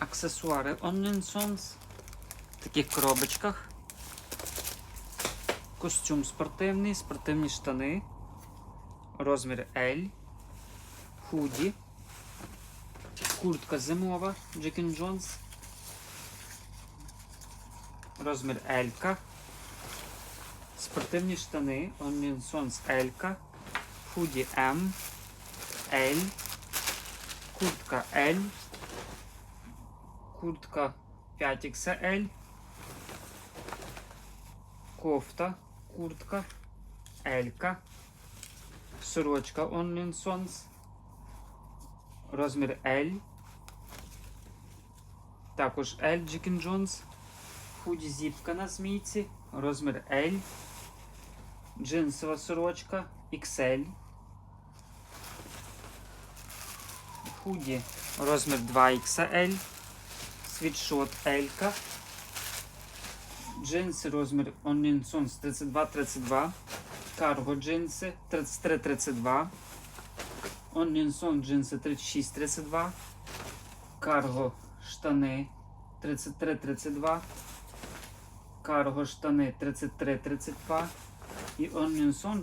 аксесуари Onionsons в таких коробочках. Костюм спортивний, спортивні штани, розмір L, худі, куртка зимова Jack Jones, розмір L, спортивні штани Onionsons L, худі M, L, куртка L, куртка 5XL, кофта, куртка, Елька, сорочка Onlinsons, розмір L, також L Джекін Джонс, худі зіпка на змійці, розмір L, джинсова сорочка XL, худі розмір 2XL, світшот L, джинси розмір Onionsons 32-32, карго джинси 33-32, Onionsons джинси 36-32, карго штани 33-32, карго штани 33-32 і Onionsons